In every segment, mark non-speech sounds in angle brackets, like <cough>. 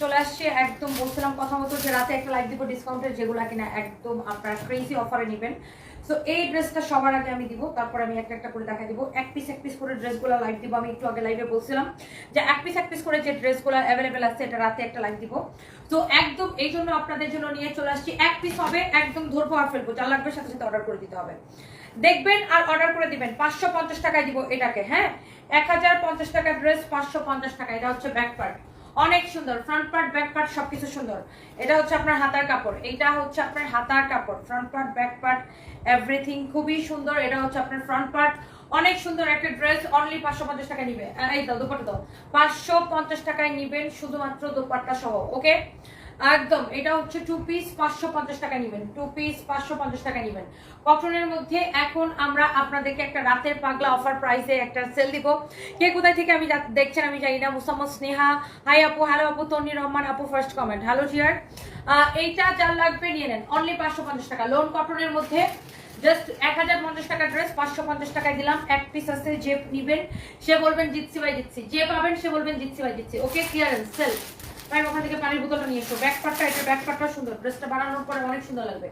চলে আসছে, একদম বলছিলাম কথা মতো যে রাতে একটা লাইভ দিব ডিসকাউন্টের যেগুলো কিনা একদম আপনারা ক্রেজি অফারে নেবেন। সো এই ড্রেসটা সবার আগে আমি দিব, তারপর আমি একটা একটা করে দেখা দিব। এক পিস এক পিস করে ড্রেসগুলো লাইভ দিব, আমি একটু আগে লাইভে বলছিলাম যে এক পিস এক পিস করে যে ড্রেসগুলো অ্যাভেলেবেল আছে, এটা রাতে একটা লাইভ দিব। তো একদম এই জন্য আপনাদের জন্য নিয়ে চলে আসছি। এক পিস হবে, একদম ধরবো আর ফেলব, যা লাগবে সাথে সাথে অর্ডার করে দিতে হবে। দেখবেন আর অর্ডার করে দিবেন, পাঁচশো পঞ্চাশ টাকায় দিব এটাকে হ্যাঁ? এক হাজার পঞ্চাশ ড্রেস পাঁচশো পঞ্চাশ টাকা, এটা হচ্ছে ব্যাক পার্ট অনেক সুন্দর ফ্রন্ট পার্ট ব্যাক পার্ট সবকিছু সুন্দর। এটা হচ্ছে আপনার হাতার কাপড় এটা হচ্ছে আপনার হাতার কাপড় front part back part everything খুবই সুন্দর, এটা হচ্ছে আপনার ফ্রন্ট পার্ট অনেক সুন্দর একটা ড্রেস অনলি পাঁচশো পঞ্চাশ টাকা নিবে। এই তো দোপাটা দাও। পাঁচশো পঞ্চাশ টাকায় নিবেন শুধুমাত্র দোপাট্টা সহ ওকে একদম, এটা হচ্ছে টু পিস পাঁচশো পঞ্চাশ টাকা নিবেন টু পিস পাঁচশো পঞ্চাশ টাকা নিবেন। কটনের মধ্যে এখন আমরা আপনাদেরকে একটা রাতের পাগলা অফার প্রাইসে একটা সেল দিব। কে কোথায় থেকে আমি দেখছেন আমি জানি না, মুসাম্মদ, স্নেহা। হাই আপু হ্যালো আপু, তন্নি, রহমান, আপু ফার্স্ট কমেন্ট হ্যালো জিয়ার এইটা যার লাগবে নিয়ে নেন অনলি পাঁচশো পঞ্চাশ টাকা। লোন কটনের মধ্যে জাস্ট এক হাজার পঞ্চাশ টাকা ড্রেস পাঁচশো পঞ্চাশ টাকায় দিলাম। এক পিস আছে, যে নিবেন, সে বলবেন জিতছি বাই জিতছি যে পাবেন, সে বলবেন জিতছি বাই জিতছি ওকে ক্লিয়ারেন্স সেল ভাই ওখান থেকে পানির বোতলটা নিয়ে এসো। ব্যাক পার্টটা এটা ব্যাক পার্টটা সুন্দর। ড্রেসটা বানানোর পরে অনেক সুন্দর লাগবে।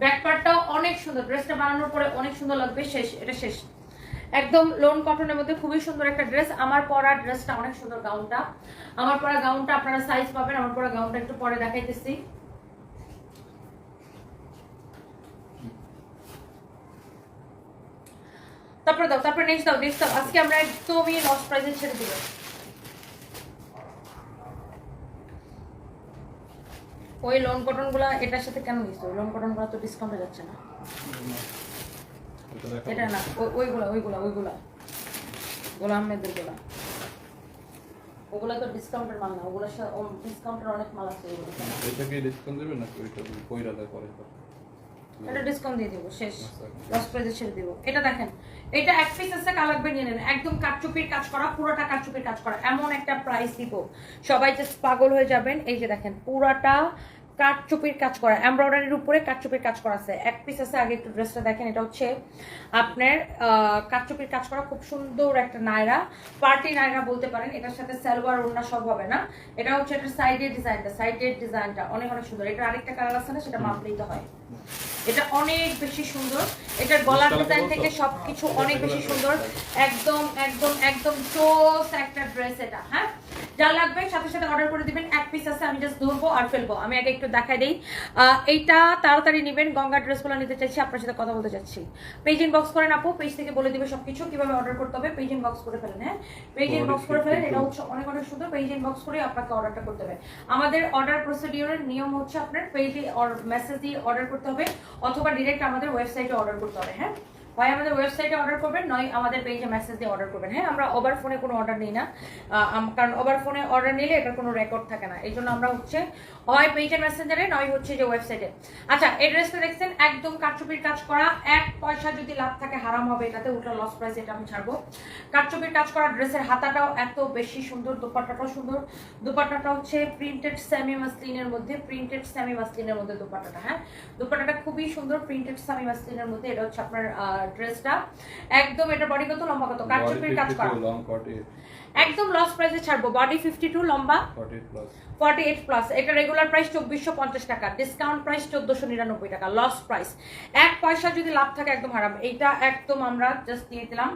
ব্যাক পার্টটাও অনেক সুন্দর। ড্রেসটা বানানোর পরে অনেক সুন্দর লাগবে। শেষ, এটা শেষ। একদম লোন কটনের মধ্যে খুবই সুন্দর একটা ড্রেস আমার পরা ড্রেসটা অনেক সুন্দর গাউনটা আমার পরা গাউনটা আপনারা সাইজ পাবেন। আমার পরা গাউনটা একটু পরে দেখাইতেছি। তারপরে দাও, তারপরে নেক্সট দাও নেক্সট দাও। আজকে আমরা একদমই লস প্রাইসে ছেড়ে দিব। ওই লোন কটনগুলা এটার সাথে কেন দিছো লোন কটনগুলা তো ডিসকাউন্টে যাচ্ছে না। এটা না ওই- ওইগুলা ওইগুলা ওইগুলা। গোলাম মেয়েদেরগুলা। ওগুলা তো ডিসকাউন্টের মাল না ওগুলা ডিসকাউন্টের অনেক মাল আছে ওগুলো এটা কি ডিসকাউন্ট দেবে নাকি ওইটা কইরা দেয় পরে? এটা ডিসকাউন্ট দিয়ে দেবো শেষ। দশ লস প্রাইসে ছেড়ে দেবো। এটা দেখেন এটা এক পিস আছে কালার নিয়ে নেন একদম কাটচুপির কাজ করা পুরোটা কাটচুপির কাজ করা। এমন একটা প্রাইস দিব। সবাই জাস্ট পাগল হয়ে যাবেন। এই যে দেখেন পুরাটা কাটচুপির কাজ করা এমব্রয়ডারির উপরে কাটচুপির কাজ করা আছে। এক পিস আছে আগে একটু ড্রেসটা দেখেন এটা হচ্ছে আপনার আহ, কাটচুপির কাজ করা খুব সুন্দর একটা নায়রা। পার্টি নায়রা বলতে পারেন এটার সাথে সালোয়ার ওড়না সব হবে না। এটা হচ্ছে এটা সাইডের ডিজাইনটা সাইডের ডিজাইনটা অনেক অনেক সুন্দর। এটা আরেকটা কালার আছে না সেটা মাপ নিতে হয়। এটা অনেক বেশি সুন্দর। এটার গলার ডিজাইন থেকে সবকিছু অনেক বেশি সুন্দর। একদম একদম একদম চোস একটা ড্রেস এটা হ্যাঁ? যা লাগবে সাথে সাথে অর্ডার করে দিবেন। এক পিস আছে আমি জাস্ট ধরবো আর ফেলব। আমি আগে একটু দেখাই দিই। এইটা তাড়াতাড়ি নেবেন। গঙ্গা ড্রেসগুলো নিতে চাইছি আপনার সাথে কথা বলতে চাচ্ছি। পেজ ইন বক্স করেন আপু পেজ থেকে বলে দিবে সবকিছু কীভাবে অর্ডার করতে হবে পেজ ইন বক্স করে ফেলেন হ্যাঁ? পেজ ইন বক্স করে ফেলেন এটা হচ্ছে অনেক অনেক সুন্দর পেজ ইন বক্স করে আপনাকে অর্ডারটা করতে হবে। আমাদের অর্ডার প্রসিডিওরের নিয়ম হচ্ছে আপনার পেজে মেসেজ দিয়ে অর্ডার করতে হবে অথবা ডিরেক্ট আমাদের ওয়েবসাইটে অর্ডার করতে হবে হ্যাঁ? হয় আমাদের ওয়েবসাইটে অর্ডার করবেন, নয় আমাদের পেজে মেসেজ দিয়ে অর্ডার করবেন। হ্যাঁ আমরা ওভার ফোনে কোনো অর্ডার নিই না। কারণ ওভার ফোনে অর্ডার নিলে এটার কোনো রেকর্ড থাকে না। এই জন্য আমরা হচ্ছে, হয় পেজের মেসেঞ্জারে নয় হচ্ছে যে ওয়েবসাইটে আচ্ছা এই দেখছেন, একদম কারচুপির কাজ করা, এক পয়সা যদি লাভ থাকে হারাম হবে, এটাতে উল্টা লস প্রাইস এটা আমি ছাড়বো। কারচুপির কাজ করা ড্রেসের হাতাটাও এত বেশি সুন্দর, দোপাট্টাটাও সুন্দর। দোপাট্টাটা হচ্ছে প্রিন্টেড সেমি মাসলিনের মধ্যে প্রিন্টেড স্যামি মাসলিনের মধ্যে দোপাট্টাটা হ্যাঁ? দোপাট্টাটা খুবই সুন্দর প্রিন্টেড স্যামি মাসলিনের মধ্যে। এটা হচ্ছে আপনার ড্রেসটা একদম এটা বডি কত লম্বা কত? কারচুপির কাজ করা। লং 48 একদম লস প্রাইসে ছাড়বো। বডি ফিফটি টু লম্বা। 48 প্লাস ফর্টি এইট প্লাস এটা রেগুলার প্রাইস চব্বিশশো পঞ্চাশ টাকা। ডিসকাউন্ট প্রাইস চোদ্দশো নিরানব্বই টাকা। লস প্রাইস এক পয়সা যদি লাভ থাকে একদম হারাম। এইটা একদম আমরা জাস্ট দিয়ে দিলাম।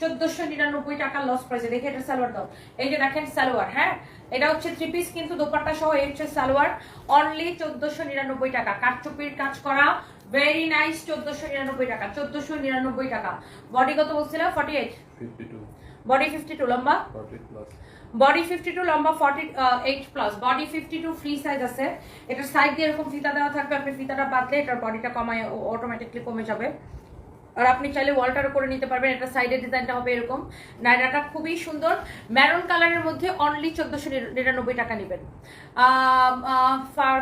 চোদ্দশো নিরানব্বই টাকা লস প্রাইসে দেখে এটা সালোয়ার দাও। এই যে দেখেন সালোয়ার হ্যাঁ? এটা হচ্ছে থ্রি পিস কিন্তু দোপাট্টা সহ এই হচ্ছে সালোয়ার। অনলি চোদ্দশো নিরানব্বই টাকা। কাঠচুপির কাজ করা। ভেরি নাইস চোদ্দশো নিরানব্বই টাকা চোদ্দশো নিরানব্বই টাকা। বডি কত বলছিল? Forty eight 52 body fifty two লম্বা? 48 প্লাস বডি ফিফটি টু লম্বা forty eight plus body fifty two free size আছে। এটার সাইড দিয়ে এরকম ফিতা দেওয়া থাকবে আপনি ফিতাটা বাদলে এটার বডিটা কমায় অটোমেটিকলি কমে যাবে। আর আপনি চাইলে ওয়ালটারও করে নিতে পারবেন, এটা সাইডের ডিজাইনটা হবে এরকম। নাইরাটা খুবই সুন্দর। ম্যারুন কালারের মধ্যে অনলি চোদ্দশো নিরানব্বই টাকা নেবেন।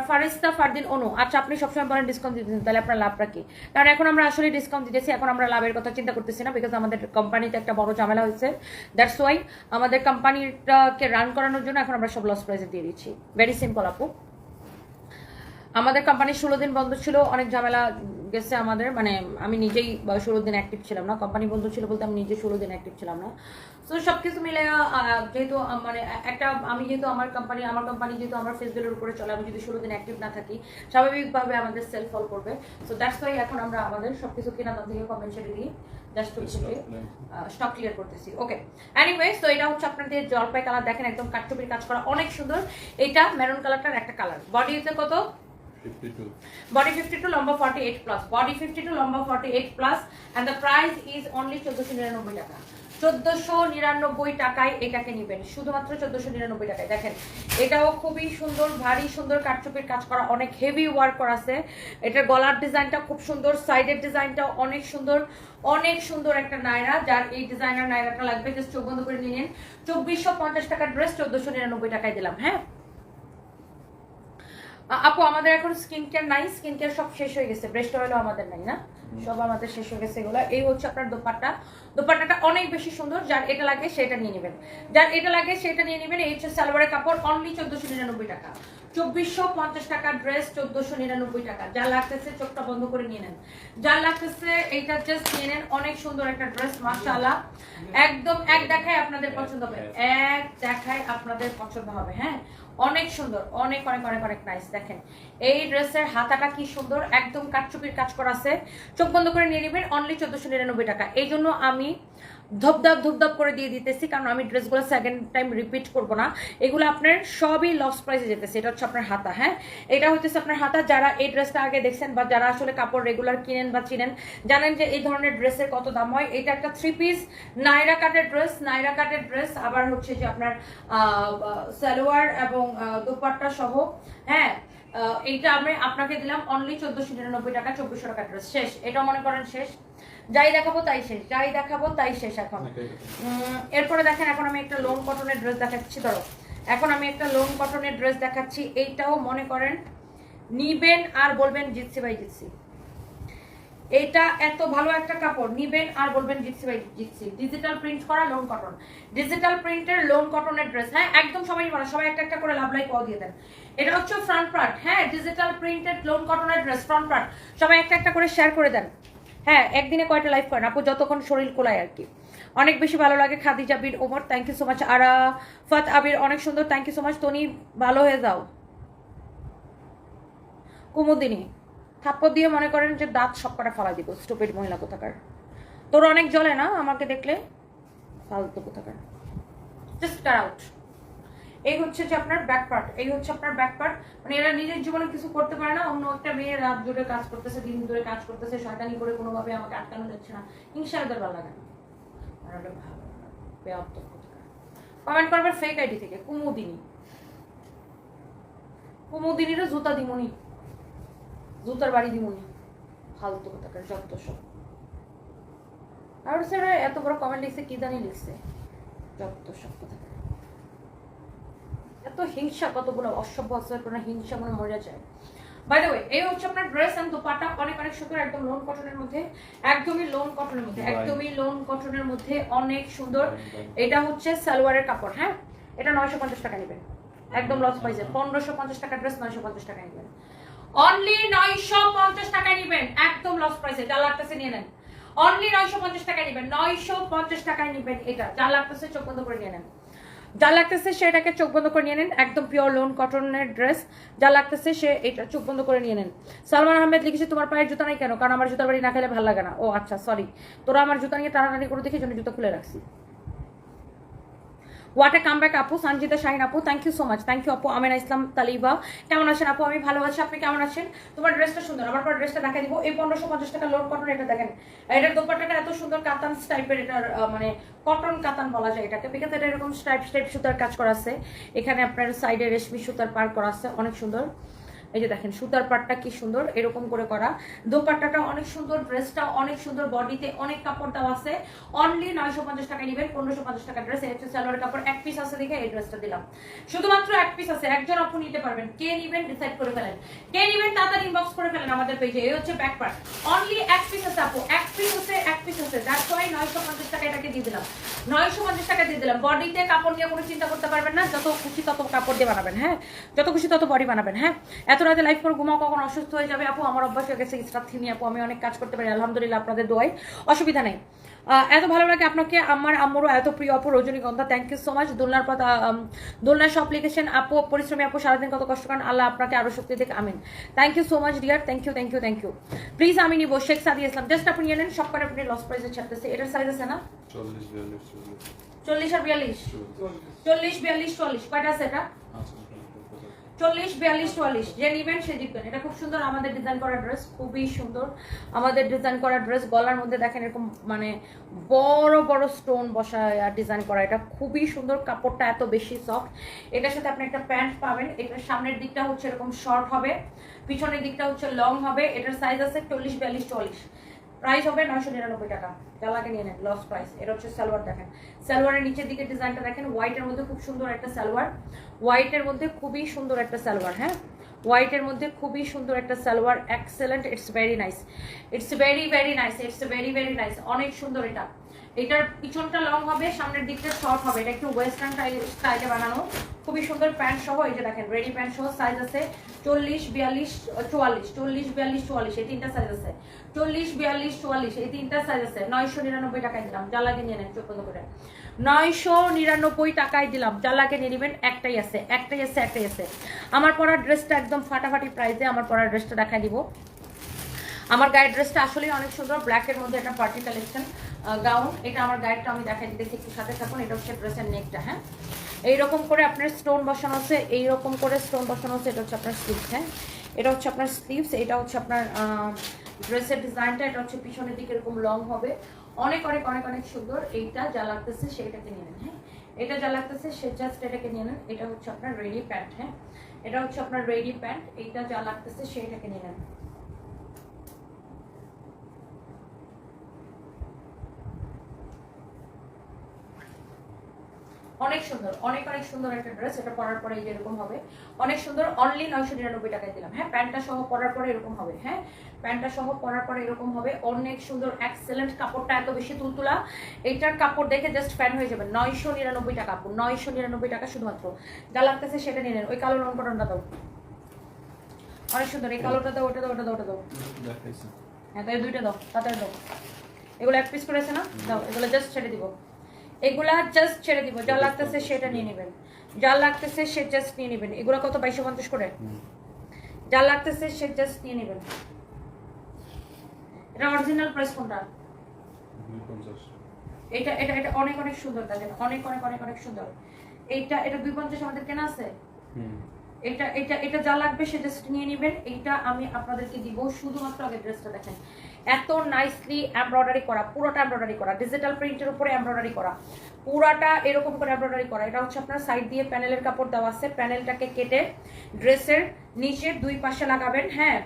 ফারিস্তা ফারদিন অনু আচ্ছা আপনি সবসময় বলেন ডিসকাউন্ট দিতেছেন তাহলে আপনার লাভটা কি? কারণ এখন আমরা আসলে ডিসকাউন্ট দিতেছি, এখন আমরা লাভের কথা চিন্তা করতেছি না বিকজ আমাদের কোম্পানিতে একটা বড় ঝামেলা হয়েছে। দ্যাটস ওয়াই আমাদের কোম্পানিটাকে রান করানোর জন্য এখন আমরা সব লস প্রাইসে দিয়ে দিচ্ছি। ভেরি সিম্পল আপু। আমাদের কোম্পানি ষোলো দিন বন্ধ ছিল, অনেক ঝামেলা গেছে আমাদের মানে আমি নিজেই ষোলো দিন অ্যাক্টিভ ছিলাম না কোম্পানি বন্ধ ছিল বলতে আমি নিজে ষোলো দিন অ্যাক্টিভ ছিলাম না। তো সব কিছু মিলে যেহেতু মানে একটা আমি যেহেতু আমার কোম্পানি আমার কোম্পানি যেহেতু আমার ফেসবুকের উপরে চলে আমি যদি ষোলো দিন অ্যাক্টিভ না থাকি স্বাভাবিকভাবে আমাদের সেল ফল করবে। সো দ্যাটস ওয়াই এখন আমরা আমাদের সব কিছু কেনা দাম থেকে কমেন্ট ছেড়ে দিই জাস্ট হচ্ছে স্টক ক্লিয়ার করতেছি। ওকে এটা হচ্ছে আপনাদের জলপাই কালার। দেখেন একদম কাটচুপির কাজ করা অনেক সুন্দর। এটা মেরুন কালারটার একটা কালার বডিতে কত? Body 52 লম্বা 48 plus. Body 52 লম্বা 48 plus. And the price is only 1499 টাকা। 1499 টাকায় এটাকে নেবেন। শুধুমাত্র 1499 টাকায়। দেখেন, এটাও খুবই সুন্দর, ভারী সুন্দর কাটচুপির কাজ করা। অনেক হেভি ওয়ার্ক করা আছে। এটার গলার ডিজাইনটা খুব সুন্দর সাইডের ডিজাইনটাও অনেক সুন্দর অনেক সুন্দর একটা নায়রা। যার এই ডিজাইনার নায়রাটা লাগবে জাস্ট চোখ বন্ধ করে নিয়ে নিন। চব্বিশশো পঞ্চাশ টাকার ড্রেস চোদ্দশো নিরানব্বই টাকায় দিলাম হ্যাঁ? আপু, আমাদের এখন স্কিন কেয়ার নাই স্কিন কেয়ার সব শেষ হয়ে গেছে। ব্রেস্ট অয়েলও আমাদের নাই, না? সব আমাদের শেষ হয়ে গেছে এগুলো। এই হচ্ছে আপনার দোপাট্টা। দোপাট্টাটা অনেক বেশি সুন্দর, যার এটা লাগে সেটা নিয়ে নেবেন। যার এটা লাগে সেটা নিয়ে নেবেন, এই হচ্ছে সালোয়ারের কাপড় অনলি চোদ্দশো নিরানব্বই টাকা। চব্বিশশো পঞ্চাশ টাকার ড্রেস চোদ্দশো নিরানব্বই টাকা। যা লাগতেছে চোখটা বন্ধ করে নিয়ে নেন। যা লাগতেছে এইটা জাস্ট নিয়ে নেন, অনেক সুন্দর একটা ড্রেস মাশাআল্লাহ। একদম এক দেখায় আপনাদের পছন্দ হবে। এক দেখায় আপনাদের পছন্দ হবে হ্যাঁ? অনেক সুন্দর, অনেক অনেক অনেক অনেক নাইস দেখেন। এই ড্রেসের হাতাটা কি সুন্দর, একদম কাটচুপির কাজ করা আছে। চোখ বন্ধ করে নিয়ে নেবেন অনলি চোদ্দশো নিরানব্বই টাকা। এই জন্য আমি ধপধপ ধপধপ করে দিয়ে দিতেছি, কারণ আমি ড্রেসগুলো সেকেন্ড টাইম রিপিট করব না। এগুলো আপনার সবই লস প্রাইসে যেতেছে, এটা হচ্ছে আপনার হাতা হ্যাঁ? এটা হচ্ছে আপনার হাতা, যারা এই ড্রেসটা আগে দেখছেন বা যারা আসলে কাপড় রেগুলার কিনেন বা চিনেন, জানেন যে এই ধরনের ড্রেসের কত দাম হয়। এটা একটা থ্রি পিস নাইরা কাটের ড্রেস নাইরা কাটের ড্রেস আবার হচ্ছে যে আপনার সালোয়ার এবং দোপাট্টা সহ হ্যাঁ? এইটা আমি আপনাকে দিলাম অনলি চোদ্দশো নিরানব্বই টাকা, চব্বিশশো টাকা ড্রেস শেষ। এটা মনে করেন শেষ। যাই দেখাবো তাই শেষ যাই দেখাবো তাই শেষ এখন। উম, এরপরে দেখেন এখন আমি একটা লোন কটনের ড্রেস দেখাচ্ছি ধরো। এখন আমি একটা লোন কটনের ড্রেস দেখাচ্ছি এইটাও মনে করেন নিবেন আর বলবেন জিতসি ভাই জিতসি। এটা এত ভালো একটা কাপড় নিবেন আর বলবেন জিতসি ভাই জিতসি। ডিজিটাল প্রিন্ট করা লোন কটন ডিজিটাল প্রিন্টের লোন কটনের ড্রেস হ্যাঁ একদম সবাই বলে সবাই একটা একটা করে লাভ লাইক পাও দিয়ে দেন। এটা হচ্ছে ফ্রন্ট পার্ট হ্যাঁ ডিজিটাল প্রিন্টেড লোন কটনের ড্রেস ফ্রন্ট পার্ট সবাই একটা একটা করে শেয়ার করে দেন। হ্যাঁ একদিনে কয়টা লাইভ করেন আপু, যতক্ষণ শরীর কোলায় আর কি। অনেক বেশি ভালো লাগে Khadija Bin Omar. Thank you so much Arafat Abir, অনেক সুন্দর। Thank you so much Toni, ভালো হয়ে যাও। কুমুদিনী, থাপ্পড় দিয়ে মনে করেন যে দাঁত সব কটা ফালা দিব। স্টুপিড মহিলা কোথাকার। তোর অনেক জ্বলে না আমাকে দেখলে? ফালতু কোথাকার। জাস্ট কার আউট এই হচ্ছে যে আপনার ব্যাক পার্ট এই হচ্ছে আপনার ব্যাক পার্ট মানে এরা নিজের জীবনে কিছু করতে পারে না, অন্য একটা মেয়ে রাত জুড়ে কাজ করতেছে, দিন ধরে কাজ করতেছে, শয়তানি করে কোনোভাবে আমাকে আটকানো যাচ্ছে না। হিংসা ওদের ভালো লাগে না। কমেন্ট করবে ফেক আইডি থেকে, কুমুদিনী। কুমুদিনীরও জুতা দিমুনি। জুতার বাড়ি দিমুনি। ফালতু কথাকার, যত সব। আর স্যার এত বড় কমেন্ট লিখছে, কি জানি লিখছে। যত সব কথা এত হিংসা কতগুলো অসভ্য অসভ্য হিংসা মনে মরে যায়। বাই দ্য ওয়ে এই হচ্ছে আপনার ড্রেস এন্ড দোপাট্টা অনেক অনেক সুন্দর একদম লোন কটনের মধ্যে একদমই লোন কটনের মধ্যে একদমই লোন কটনের মধ্যে অনেক সুন্দর। এটা হচ্ছে সালোয়ারের কাপড় হ্যাঁ? এটা নয়শো পঞ্চাশ টাকা নেবেন। একদম লস পাইছে পনেরোশো পঞ্চাশ টাকা ড্রেস নয়শো পঞ্চাশ টাকা নেবেন। অনলি নয়শো পঞ্চাশ টাকা নেবেন। একদম লস প্রাইসে যা লাগতেছে নিয়ে নেন। অনলি নয়শো পঞ্চাশ টাকা নেবেন। নয়শো পঞ্চাশ টাকায় নেবেন এটা। যা লাগতেছে চোখ বন্ধ করে নিয়ে নেন। যা লাগতেছে সে এটাকে চোখ বন্ধ করে নিয়ে নেন। একদম পিওর লোন কটনের ড্রেস যা লাগতেছে সে এটা চোখ বন্ধ করে নিয়ে নেন। সালমান আহমেদ লিখেছে, তোমার পায়ের জুতা নাই কেন? কারণ আমার জুতার বাড়ি না খেলে ভালো লাগে না। ও আচ্ছা সরি তোরা আমার জুতা নিয়ে তাড়াতাড়ি করে দেখে জন্য জুতা খুলে রাখছি। হোয়াট এ কাম ব্যাক আপু সঞ্জিতা শাহিন আপু thank you so much thank you আপু আমিনা ইসলাম তালিবা কেমন আছেন আপু? আমি ভালো আছি। আপনি কেমন আছেন? তোমার ড্রেসটা সুন্দর। আমার পর ড্রেসটা দেখা দিব। এই পনেরোশো পঞ্চাশ টাকা লোন কটন এটা দেখেন। এটার দোপাটাটা এত সুন্দর কাতান টাইপের এটার মানে কটন কাতান বলা যায় এটাকে। বিকজ এটা এরকম স্টাইপ স্টাইপ সুতার কাজ করা আছে। এখানে আপনার সাইডে রেশমি সুতার পার করা আছে। অনেক সুন্দর। এই যে দেখেন, সুতার পাটটা কি সুন্দর, এরকম করে করা। দোপাট্টাটা অনেক সুন্দর, ড্রেসটা অনেক সুন্দর, বডিতে অনেক কাপড় দেওয়া আছে। অনলি নয়শো পঞ্চাশ টাকা নিবেন, পনেরোশো পঞ্চাশ টাকা ড্রেস হচ্ছে সালোয়ার কাপড়। এক পিস আছে দেখে এই ড্রেসটা দিলাম। শুধুমাত্র এক পিস আছে, একজন আপু নিতে পারবেন। কে নিবেন ডিসাইড করে ফেলেন। কে নিবেন, তাড়াতাড়ি ইনবক্স করে ফেলেন আমাদের পেজে এই হচ্ছে ব্যাক পার্ট অনলি এক পিস আছে আপু, এক পিস আছে, এক পিস আছে। দ্যাটস ওয়াই নয়শো পঞ্চাশ টাকা এটাকে দিয়ে দিলাম। নয়শো পঞ্চাশ টাকা দিয়ে দিলাম। বডিতে কাপড় নিয়ে কোনো চিন্তা করতে পারবেন না। যত খুশি তত কাপড় দিয়ে বানাবেন হ্যাঁ? যত খুশি তত বডি বানাবেন হ্যাঁ? এত এত রাতে লাইফ করে ঘুমাও কখন অসুস্থ হয়ে যাবে? আপু আমার অভ্যাস হয়ে গেছে থিনি আপু আমি অনেক কাজ করতে পারি আলহামদুলিল্লাহ আপনাদের দোয়ায়। অসুবিধা নেই। এত ভালো লাগে আপনাকে আমার আম্মুরও এত প্রিয় আপু রজনীগন্ধা থ্যাংক ইউ সো মাচ দোলনার পথ দোলনার সব লিখেছেন আপু পরিশ্রমী আপু সারাদিন কত কষ্ট করেন আল্লাহ আপনাকে আরও শক্তি দিক আমিন। Thank you so much dear thank you thank you thank you please আমি নিবো শেখ সাদি ইসলাম। জাস্ট আপনি নিয়ে নেন সব করে আপনি লস প্রাইসে ছাড়তেছে। এটার সাইজ আছে না? চল্লিশ আর বিয়াল্লিশ? চল্লিশ। চল্লিশ বিয়াল্লিশ চল্লিশ। কয়টা আছে এটা? আচ্ছা। চল্লিশ, বিয়াল্লিশ, চুয়াল্লিশ। যে নিবেন সে জিতবেন। এটা খুব সুন্দর আমাদের ডিজাইন করা ড্রেস খুবই সুন্দর। আমাদের ডিজাইন করা ড্রেস গলার মধ্যে দেখেন এরকম মানে বড় বড় স্টোন বসা ডিজাইন করা। এটা খুবই সুন্দর, কাপড়টা এত বেশি সফট এটার সাথে আপনি একটা প্যান্ট পাবেন। এটার সামনের দিকটা হচ্ছে এরকম শর্ট হবে। পিছনের দিকটা হচ্ছে লং হবে। এটার সাইজ আছে চল্লিশ, বিয়াল্লিশ চল্লিশ প্রাইস হবে নয়শো নিরানব্বই টাকা। জালাকে নিয়ে নেন লস প্রাইস এটা হচ্ছে সালোয়ার দেখেন। সালোয়ারের নিচের দিকে ডিজাইনটা দেখেন হোয়াইটের মধ্যে খুব সুন্দর একটা সালোয়ার। হোয়াইটের মধ্যে খুবই সুন্দর একটা সালোয়ার হ্যাঁ? হোয়াইটের মধ্যে খুবই সুন্দর একটা salwar. Excellent it's very nice it's very very nice it's very very nice অনেক সুন্দর এটা। এটার পিছনটা লং হবে, সামনের দিকটা শর্ট হবে। এটা একটু ওয়েস্টার্ন স্টাইলে বানানো। খুবই সুন্দর প্যান্ট সহ, এই যে দেখেন রেডি প্যান্ট সহ সাইজ আছে চল্লিশ, বিয়াল্লিশ, চুয়াল্লিশ, চল্লিশ, বিয়াল্লিশ, চুয়াল্লিশ, এই তিনটা সাইজ আছে। চল্লিশ, বিয়াল্লিশ, চুয়াল্লিশ, এই তিনটা সাইজ আছে। নয়শো নিরানব্বই টাকায় দিলাম, যা নিয়ে নেন, চোখ করে। নয়শো নিরানব্বই টাকায় দিলাম, যা নিয়ে নেবেন, একটাই আছে একটাই আছে একটাই আছে। আমার পরার ড্রেসটা একদম ফাটাফাটি প্রাইসে আমার পরার ড্রেসটা দেখাই দিব। আমার গায়ের ড্রেসটা আসলেই অনেক সুন্দর ব্ল্যাকের মধ্যে একটা পার্টি কালেকশন গাউন। এটা আমার গায়েরটা আমি দেখাই দিতেছি একটু সাথে থাকুন। এটা হচ্ছে ড্রেসের নেকটা হ্যাঁ? এইরকম করে আপনার স্টোন বসানো আছে এইরকম করে স্টোন বসানো আছে এটা হচ্ছে আপনার স্লিভস হ্যাঁ? এটা হচ্ছে আপনার স্লিভস এটা হচ্ছে আপনার ড্রেসের ডিজাইনটা এটা হচ্ছে পিছনের দিকে এরকম লং হবে। অনেক অনেক অনেক অনেক সুন্দর। এইটা যা লাগতেছে সেইটাকে নিয়ে নেন হ্যাঁ? এটা যা লাগতেছে সে জাস্ট এটাকে নিয়ে নেন। এটা হচ্ছে আপনার রেডি প্যান্ট হ্যাঁ? এটা হচ্ছে আপনার রেডি প্যান্ট এইটা যা লাগতেছে সেইটাকে নিয়ে নেন। অনেক সুন্দর অনেক অনেক সুন্দর একটা ড্রেস এটা পরার পরে এই যে এরকম হবে। অনেক সুন্দর অনলি নয়শো নিরানব্বই টাকায় দিলাম। হ্যাঁ প্যান্টটা সহ পরার পরে এরকম হবে হ্যাঁ? প্যান্টটা সহ পরার পরে এরকম হবে। অনেক সুন্দর এক্সেলেন্ট কাপড়টা এত বেশি তুলতুলা। এইটার কাপড় দেখে জাস্ট ফ্যান হয়ে যাবে নয়শো নিরানব্বই টাকা কাপড় নয়শো নিরানব্বই টাকা শুধুমাত্র। যা লাগতেছে সেটা নিয়ে নেন। ওই কালো লং কটনটা দাও। অনেক সুন্দর এই কালোটা দাও ওটা দাও ওটা দাও ওটা দাও। দেখাইছি। হ্যাঁ তাই দুইটা দাও তাড়াতাড়ি দাও। এগুলো এক পিস করেছে না? দাও এগুলো জাস্ট ছেড়ে দিব। এগুলা জাস্ট ছেড়ে দিব। যা লাগতেছে সেটা নিয়ে নেবেন। যা লাগতেছে সে জাস্ট নিয়ে নেবেন। এগুলো কত? বাইশো পঞ্চাশ করে? যা লাগতেছে সে জাস্ট নিয়ে নেবেন। এটা অরিজিনাল প্রাইস কোনটা? এটা এটা এটা অনেক অনেক সুন্দর। দেখেন অনেক অনেক অনেক অনেক সুন্দর। এইটা এটা দুই পঞ্চাশ আমাদের কেনা আছে? হুম। এটা এটা এটা যা লাগবে সে জাস্ট নিয়ে নেবেন। এইটা আমি আপনাদেরকে দিব, শুধুমাত্র আগে ড্রেসটা দেখেন। এত নাইসলি এমব্রয়ডারি করা, পুরোটা এমব্রয়ডারি করা ডিজিটাল প্রিন্টের উপরে এমব্রয়ডারি করা, পুরাটা এরকম করে এমব্রয়ডারি করা। এটা হচ্ছে আপনার সাইড দিয়ে প্যানেলের কাপড় দেওয়া আছে প্যানেলটাকে কেটে ড্রেসের নিচের দুই পাশে লাগাবেন হ্যাঁ।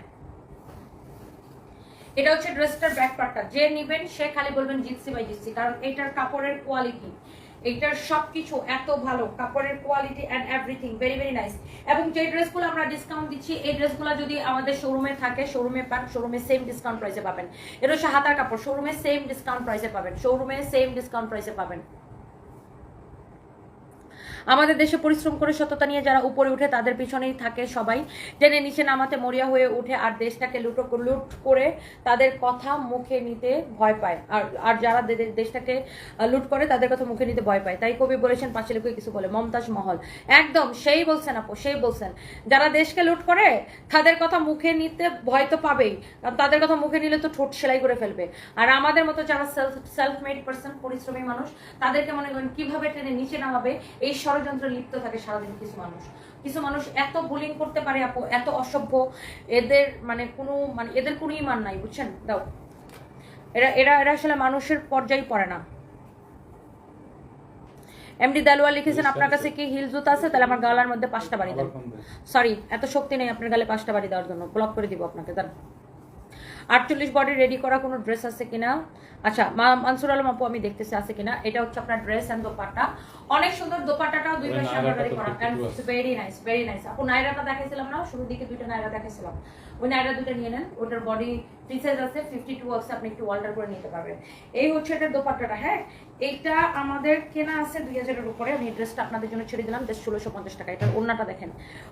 এটা হচ্ছে ড্রেসটার ব্যাক পার্টটা যে নেবেন, সে খালি বলবেন জিতসি বাই জিতসি কারণ এটার কাপড়ের কোয়ালিটি এটার সবকিছু এত ভালো, কাপড়ের quality and everything very very nice এবং যে ড্রেসগুলো আমরা ডিসকাউন্ট দিচ্ছি, এই ড্রেসগুলো যদি আমাদের শোরুমে থাকে শোরুমে পান শোরুমে সেম ডিসকাউন্ট প্রাইসে পাবেন। এটা হচ্ছে হাতার কাপড় শোরুমে সেম ডিসকাউন্ট প্রাইসে পাবেন শোরুমে সেম ডিসকাউন্ট প্রাইসে পাবেন। আমাদের দেশে পরিশ্রম করে সততা নিয়ে যারা উপরে উঠে, তাদের পিছনেই থাকে সবাই। টেনে নিচে নামাতে মরিয়া হয়ে উঠে আর দেশটাকে লুটো, লুট করে তাদের কথা মুখে নিতে ভয় পায়। আর আর যারা দেশটাকে লুট করে, তাদের কথা মুখে নিতে ভয় পায়। তাই কবি বলেছেন, পাঁচে লিখে কিছু বলে, মমতাজ মহল। একদম, সেই বলছেন আপু, সেই বলছেন। যারা দেশকে লুট করে, তাদের কথা মুখে নিতে ভয় তো পাবেই। তাদের কথা মুখে নিলে তো ঠোঁট সেলাই করে ফেলবে। আর আমাদের মতো যারা সেলফ সেলফ মেড পার্সন পরিশ্রমী মানুষ, তাদেরকে মনে করেন, কীভাবে টেনে নিচে নামাবে, এই ষড়যন্ত্রে লিপ্ত থাকে সারাদিন কিছু মানুষ। কিছু মানুষ এত বুলিং করতে পারে আপু এত অসভ্য এদের মানে কোনো মানে এদের কোনো ইমান নাই বুঝছেন? দাও। এরা এরা এরা আসলে মানুষের পর্যায়ে পড়ে না। এমডি দালুয়া লিখেছেন আপনার কাছে কি হিল জুতা আছে? তাহলে আমার গালার মধ্যে পাঁচটা বাড়ি দেন। সরি এত শক্তি নেই আপনার গালে পাঁচটা বাড়ি দেওয়ার জন্য। ব্লক করে দিব আপনাকে দেন আটচল্লিশ বডি রেডি করা কোনো ড্রেস আছে কিনা? আচ্ছা মা মানসুর আলম আপু আমি দেখতেছি আছে কিনা? এটা হচ্ছে আপনার ড্রেস অ্যান্ড দোপাট্টা। অনেক সুন্দর দোপাট্টাটাও দুই পাশে এমব্রয়ডারি করা। 52 আছে। ভেরি নাইস ভেরি নাইস আপু নাইরাটা দেখাইছিলাম না শুরুর দিকে দুইটা নাইরা দেখাইছিলাম। ওই নাইরা দুটো নিয়ে নেন। ওটার বডি ফ্রি সাইজ আছে ফিফটি টু আছে আপনি একটু অল্টার করে নিতে পারবেন। এই হচ্ছে এটার দোপাট্টাটা হ্যাঁ? এইটা আমাদের কেনা আছে দুই হাজারের উপরে। আমি ড্রেসটা আপনাদের জন্য ছেড়ে দিলাম দেশ ষোলোশো পঞ্চাশ টাকা। এটার ওড়নাটা দেখেন।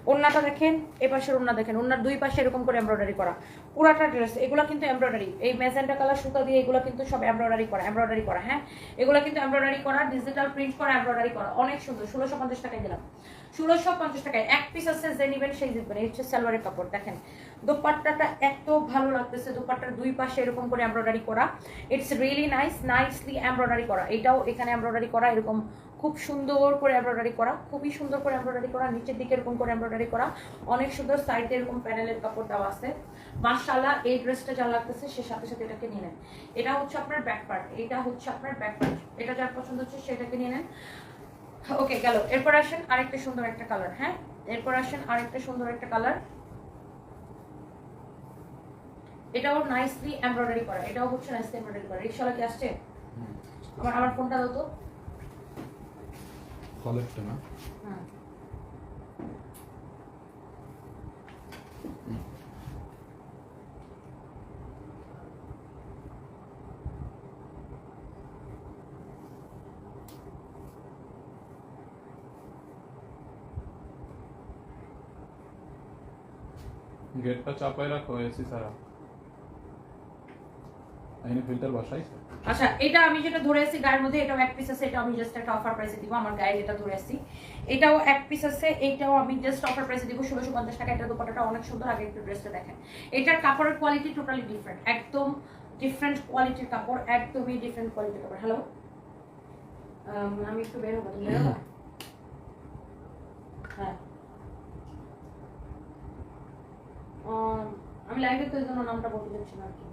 ওড়নাটা দেখেন, এ পাশের ওড়না দেখেন। ওনার দুই পাশে এরকম করে এমব্রয়ডারি করা। পুরাটা ড্রেস এগুলো কিন্তু এমব্রয়ডারি এই ম্যাজেন্টা কালার সুতা দিয়ে এগুলো কিন্তু সব এমব্রয়ডারি করা এমব্রয়ডারি করা হ্যাঁ? এগুলো কিন্তু এমব্রয়ডারি করা ডিজিটাল প্রিন্ট করা এমব্রয়ডারি করা। অনেক সুন্দর, ষোলোশো পঞ্চাশ টাকায় দিলাম। পঞ্চাশ এক পিস আছে যে সেই হচ্ছে সালোয়ারের কাপড়, দেখেন। এত ভালো লাগতেছে। দোপাট্টার দুই পাশে এরকম করে করা। ইটস রিয়েলি নাইস করা। এটাও এখানে করা, এরকম খুব সুন্দর করে এমব্রয়ডারি করা, খুবই সুন্দর করে এমব্রয়ডারি করা, নিচের দিকে এরকম করে এমব্রয়ডারি করা। অনেক সুন্দর সাইডে এরকম প্যানেলের কাপড় দেওয়া আছে। মার্শাল্লাহ এই ড্রেসটা যা লাগতেছে, সে সাথে সাথে এটাকে নিয়ে নেন। এটা হচ্ছে আপনার ব্যাক পার্ট এটা হচ্ছে আপনার ব্যাক পার্ট এটা যার পছন্দ হচ্ছে, সেটাকে নিয়ে নেন। ওকে গেল। এরপর আসেন আরেকটা সুন্দর একটা কালার হ্যাঁ? এরপর আসেন আরেকটা সুন্দর একটা কালার এটাও নাইসলি এমব্রয়ডারি করা এটাও হচ্ছে নাইসলি এমব্রয়ডারি করা। রিক্সাওয়ালা কি আসছে? আমার আমার ফোনটা দাও তো। কলেজটা না? হ্যাঁ গেটটা চাপাই রাখো এসি সারা এখানে ফিল্টার বসাইছে আচ্ছা এটা আমি যেটা ধরে আছি গায়ের মধ্যে এটাও এক পিস আছে এটা আমি জাস্ট একটা অফার প্রাইসে দিব আমার গায়ে যেটা ধরে আছি। এটাও এক পিস আছে এইটাও আমি জাস্ট অফার প্রাইসে দিব ষোলোশো পঞ্চাশ টাকা এটা দোপাটাটা অনেক সুন্দর আগে একটু ড্রেসটা দেখেন। এটার কাপড়ের কোয়ালিটি টোটালি ডিফারেন্ট একদম ডিফারেন্ট কোয়ালিটির কাপড় একদমই ডিফারেন্ট কোয়ালিটির কাপড়। হ্যালো আমি একটু বের হব তুমি বের হবা? <laughs> হ্যাঁ। আম, লাইভে তো এই জন্য নামটা বলতে চাচ্ছি না আর কি।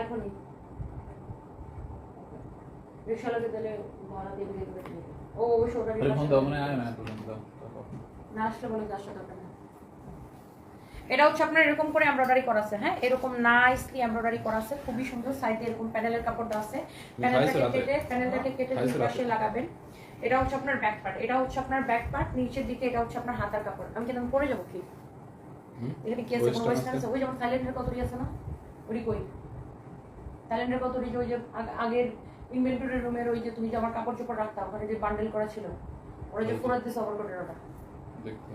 এখনই। রিক্সাওয়ালাকে দিলে ভাড়া দিয়ে দেবে ও ওটা না আসলে বলে। এটা হচ্ছে আপনার এরকম করে এমব্রয়ডারি করা আছে হ্যাঁ? এরকম নাইসলি এমব্রয়ডারি করা আছে। খুবই সুন্দর। সাইডে এরকম প্যানেলের কাপড় দেওয়া আছে। প্যানেলটাকে? কেটে প্যানেলটাকে কেটে লাগাবেন। এটা হচ্ছে আপনার ব্যাক পার্ট এটা হচ্ছে আপনার ব্যাক পার্ট নিচের দিকে এটা হচ্ছে আপনার হাতার কাপড়। আমি কেন পরে যাব কি? এখানে কি আছে? কোনো ওয়েস্টার্ন আছে? ওই যেমন থাইল্যান্ডের কতটি আছে না? ওই কই? থাইল্যান্ডের কতটি যে ওই যে আগ- আগের ইনভেন্টরি রুমের ওই যে তুমি যে আমার কাপড় চোপড় রাখতাম ওখানে যে বান্ডেল করা ছিল ওরা যে ফোরাত দিছে ওভারকোটের ওটা দেখতে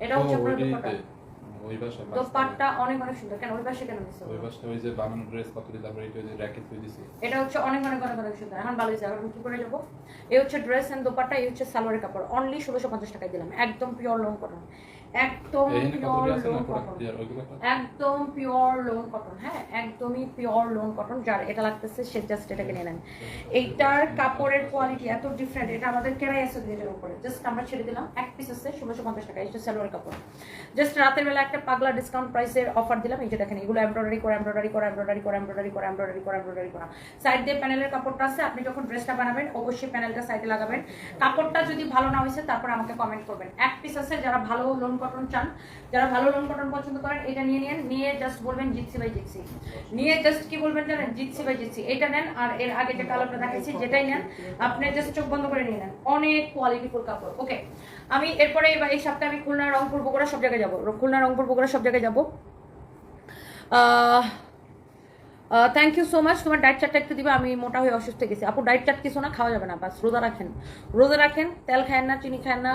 এটা হচ্ছে আপনার ওই বাসা দোপাট্টা অনেক অনেক সুন্দর। কেন ওই কেন মিস ওই বাসটা ওই যে বানানো ড্রেস কত দিলাম এইটা যে র্যাকেট থই দিছি। এটা হচ্ছে অনেক অনেক অনেক অনেক সুন্দর। এখন ভালো হয়েছে। এখন কি করে যাব এই হচ্ছে ড্রেস এন্ড দোপাট্টা এই হচ্ছে সালোয়ারের কাপড়। অনলি ষোলোশো পঞ্চাশ টাকায় দিলাম। একদম পিওর লোন কটন একদম পিওর লোন কটন একদম পিওর লোন কটন হ্যাঁ? একদমই পিওর লোন কটন যার এটা লাগতেছে সে জাস্ট এটাকে নিয়ে নেন। এইটার কাপড়ের কোয়ালিটি এত ডিফারেন্ট এটা আমাদের কেনাই আছে উপরে। জাস্ট আমরা ছেড়ে দিলাম এক পিস আছে ষোলোশো পঞ্চাশ টাকা এটা সালোয়ার কাপড়। জাস্ট রাতের বেলা একটা পাগলা ডিসকাউন্ট প্রাইসের অফার দিলাম এই যে দেখেন এগুলো এমব্রয়ডারি করে এমব্রয়ডারি করে এমব্রয়ডারি করে এমব্রয়ডারি করে এমব্রয়ডারি করে এমব্রয়ডারি করা। সাইড দিয়ে প্যানেলের কাপড়টা আছে আপনি যখন ড্রেসটা বানাবেন অবশ্যই প্যানেলটা সাইডে লাগাবেন। কাপড়টা যদি ভালো না হয়েছে তারপর আমাকে কমেন্ট করবেন। এক পিস আছে যারা ভালো লোন কটন চান, যারা ভালো লং কটন পছন্দ করেন, এটা নিয়ে নেন। নিয়ে জাস্ট বলবেন জিতসি বাই জিতসি নিয়ে জাস্ট কি বলবেন জানেন? জিতসি বাই জিতসি এটা নেন, আর এর আগে যে কালারটা দেখাচ্ছি যেটাই নেন, আপনি জাস্ট চোখ বন্ধ করে নিয়ে নেন। অনেক কোয়ালিটিফুল কাপড় ওকে আমি এরপরে এবার এই সপ্তাহে আমি খুলনা রংপুর বগুড়া সব জায়গায় যাব। খুলনা রংপুর বগুড়া সব জায়গায় যাব। থ্যাংক ইউ সো মাচ তোমার ডায়েট চার্টটা একটু দিবে, আমি মোটা হয়ে অসুস্থ গেছি। আপু ডায়েট চার্ট কিছু না, খাওয়া যাবে না, বাস, রোজা রাখেন। রোজা রাখেন, তেল খায়েন না, চিনি খায়েন না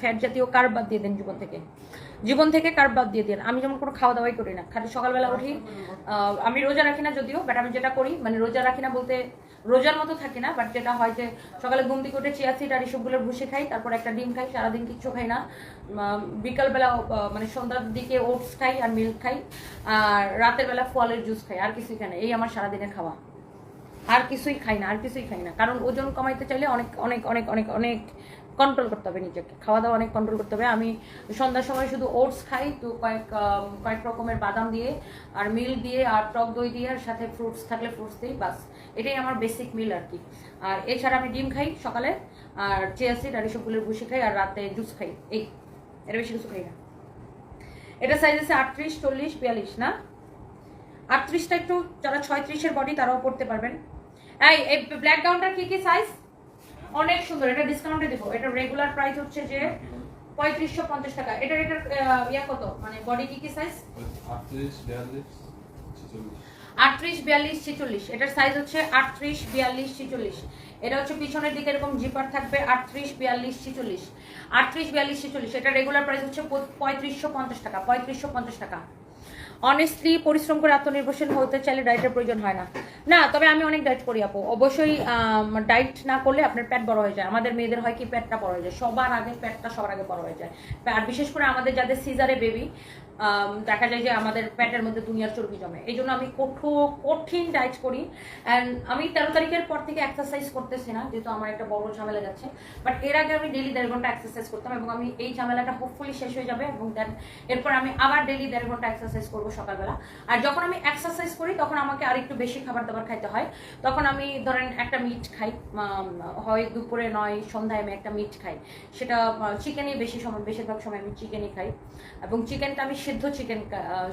ফ্যাট জাতীয় কার্ব বাদ দিয়ে দেন জীবন থেকে। জীবন থেকে কার্ব বাদ দিয়ে দেন। আমি যেমন কোনো খাওয়া দাওয়াই করি না। খালি সকালবেলা উঠি আমি রোজা রাখি না যদিও বাট আমি যেটা করি মানে রোজা রাখি না বলতে রোজার মতো থাকে না বাট যেটা হয় যে সকালে ঘুম থেকে উঠে চিয়া সিট আর এইসবগুলো ভুষে খাই, তারপর একটা ডিম খাই, সারাদিন কিচ্ছু খাই না। বিকালবেলা মানে সন্ধ্যার দিকে ওটস খাই আর মিল্ক খাই, আর রাতের বেলা ফলের জুস খাই, আর কিছুই খাই না, এই আমার সারাদিনে খাওয়া। আর কিছুই খাই না, আর কিছুই খাই না, কারণ ওজন কমাইতে চাইলে অনেক অনেক অনেক অনেক অনেক কন্ট্রোল করতে হবে নিজেকে। খাওয়া দাওয়া অনেক কন্ট্রোল করতে হবে। আমি সন্ধ্যার সময় শুধু ওটস খাই, তো কয়েক কয়েক রকমের বাদাম দিয়ে আর মিল্ক দিয়ে আর টক দই দিয়ে আর সাথে ফ্রুটস থাকলে ফ্রুটস দিই, বাস। এটাই আমার বেসিক মিল আর কি। আর এছাড়া আমি ডিম খাই সকালে, আর চিয়াসিড আর এসবগুলোর ভুষি খাই আর রাতে জুস খাই। এই এটা বেশি কিছু খাই না। এটা সাইজ আছে আটত্রিশ, চল্লিশ, বিয়াল্লিশ, না? আটত্রিশটা একটু যারা ছয়ত্রিশের বডি তারাও পড়তে পারবেন। এই ব্ল্যাক গাউনটার কী কী সাইজ অনেক সুন্দর এটা ডিসকাউন্টে দেবো। এটা রেগুলার প্রাইস হচ্ছে যে পঁয়ত্রিশশো পঞ্চাশ টাকা। এটার এটার ইয়া কত? মানে বডি কি কি সাইজ আটত্রিশ বিয়াল্লিশ ছেচল্লিশ। এটার সাইজ হচ্ছে আটত্রিশ বিয়াল্লিশ ছিচল্লিশ। এটা হচ্ছে পিছনের দিকে এরকম জিপার থাকবে আটত্রিশ বিয়াল্লিশ ছিচল্লিশ। আটত্রিশ বিয়াল্লিশ ছিচল্লিশ। এটা রেগুলার প্রাইস হচ্ছে পঁয়ত্রিশশো পঞ্চাশ টাকা পঁয়ত্রিশশো পঞ্চাশ টাকা। অনেস্টলি পরিশ্রম করে আত্মনির্ভরশীল হতে চাইলে ডায়েটের প্রয়োজন হয় না। না, তবে আমি অনেক ডায়েট করি, আপু। অবশ্যই ডায়েট না করলে আপনার পেট বড় হয়ে যায়। আমাদের মেয়েদের হয় কি, পেটটা বড় হয়ে যায়। সবার আগে পেটটা সবার আগে বড় হয়ে যায়। আর বিশেষ করে আমাদের যাদের সিজারে বেবি দেখা যায় যে আমাদের পেটের মধ্যে দুনিয়ার চর্বি জমে। এই জন্য আমি কঠোর কঠিন ডায়েট করি। অ্যান্ড আমি তেরো তারিখের পর থেকে এক্সারসাইজ করতেছি না, যেহেতু আমার একটা বড় ঝামেলা যাচ্ছে। বাট এর আগে আমি ডেলি দেড় ঘণ্টা এক্সারসাইজ করতাম এবং আমি এই ঝামেলাটা হোপফুলি শেষ হয়ে যাবে এবং দেন এরপর আমি আবার ডেলি দেড় ঘণ্টা এক্সারসাইজ করব সকালবেলা। আর যখন আমি এক্সারসাইজ করি, তখন আমাকে আরেকটু বেশি খাবার দাবার খাইতে হয়। তখন আমি ধরেন একটা মিট খাই হয় দুপুরে নয়, সন্ধ্যায় আমি একটা মিট খাই। সেটা চিকেনই বেশি সময়, বেশিরভাগ সময় আমি চিকেনই খাই। এবং চিকেনটা আমি সিদ্ধ চিকেন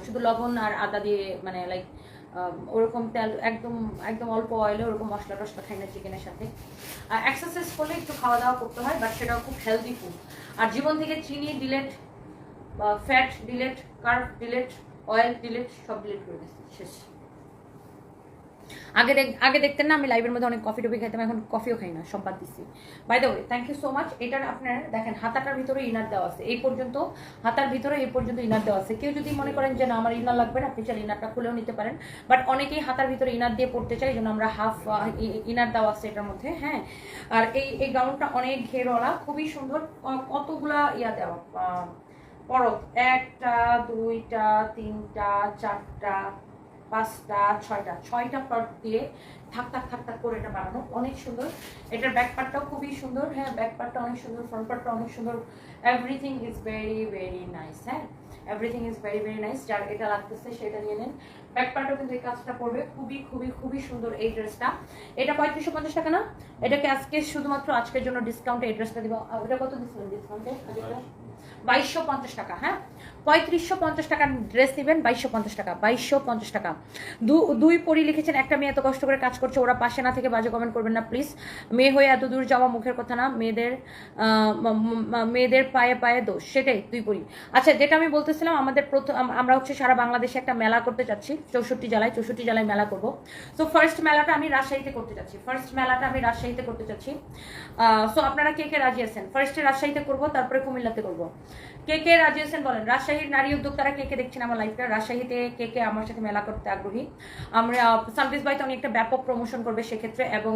শুধু লবণ আর আদা দিয়ে মানে লাইক ওরকম তেল, একদম একদম অল্প অয়েলে ওরকম মশলা টসলা খাই না চিকেনের সাথে। আর এক্সারসাইজ করলে একটু খাওয়া দাওয়া করতে হয় বাট সেটাও খুব হেলদি ফুড আর জীবন থেকে চিনি delete fat delete carb delete oil delete সব ডিলেট করে দিচ্ছি শেষ। আগে দেখ, আগে দেখতেন না, আমি লাইভের মধ্যে অনেক কফি টফি খাইতাম, এখন কফিও খাই না সব বাদ দিচ্ছি by the way thank you so much এটার আপনার দেখেন, হাতাটার ভিতরে ইনার দেওয়া আছে। এই পর্যন্ত, হাতার ভিতরে এই পর্যন্ত ইনার দেওয়া আছে। কেউ যদি মনে করেন যে না, আমার ইনার লাগবে না আপনি চাইলে ইনারটা খুলেও নিতে পারেন। বাট অনেকেই হাতার ভিতরে ইনার দিয়ে পড়তে চাই জন্য আমরা হাফ ইনার দেওয়া আছে এটার মধ্যে হ্যাঁ? আর এই এই গাউনটা অনেক ঘেরওয়ালা খুবই সুন্দর কতগুলা ইয়া দেওয়া পরত। একটা, দুইটা, তিনটা, চারটা পাঁচটা ছয়টা ছয়টা পরত দিয়ে থাক থাক থাক থাক করে এটা বানানো। অনেক সুন্দর। এটার ব্যাক পার্টটাও খুবই সুন্দর। হ্যাঁ ব্যাক পার্টটা অনেক সুন্দর ফ্রন্ট পার্টটা অনেক সুন্দর। Everything is very very nice হ্যাঁ? Everything is very very nice যার এটা লাগতেছে সেটা নিয়ে নেন। ব্যাক পার্টও কিন্তু এই কাজটা করবে। খুবই খুবই খুবই সুন্দর এই ড্রেসটা এটা পঁয়ত্রিশশো পঞ্চাশ টাকা না? এটাকে আজকে শুধুমাত্র আজকের জন্য ডিসকাউন্টে এই ড্রেসটা দিব। ওটা কত দিচ্ছিলেন ডিসকাউন্টে বাইশশো পঞ্চাশ টাকা হ্যাঁ? পঁয়ত্রিশশো পঞ্চাশ টাকার ড্রেস নেবেন, বাইশশো পঞ্চাশ টাকা, বাইশশো পঞ্চাশ টাকা। দুই পরি লিখেছেন, একটা মেয়ে এত কষ্ট করে কাজ করছে, ওরা পাশে না থেকে বাজে কমেন্ট করবেন না প্লিজ মেয়ে হয়ে এত দূর যাওয়া মুখের কথা না, মেয়েদের মেয়েদের পায়ে পায়ে দোষ, সেটাই, দুই পরি। আচ্ছা যেটা আমি বলতেছিলাম, আমাদের প্রথম আমরা হচ্ছে সারা বাংলাদেশে একটা মেলা করতে চাচ্ছি চৌষট্টি জেলায় চৌষট্টি জেলায় মেলা করব। সো ফার্স্ট মেলাটা আমি রাজশাহীতে করতে চাচ্ছি ফার্স্ট মেলাটা আমি রাজশাহীতে করতে চাচ্ছি সো আপনারা কে কে রাজি আছেন? ফার্স্টে রাজশাহীতে করব, তারপরে কুমিল্লাতে করব। কে কে রাজি আছেন বলেন? রাজশাহীর নারী উদ্যোক্তারা কে কে দেখছেন আমার লাইফটা রাজশাহীতে কে কে আমার সাথে মেলা করতে আগ্রহী? আমরা সানপিস বাইতে অনেকটা ব্যাপক প্রমোশন করবে সেক্ষেত্রে এবং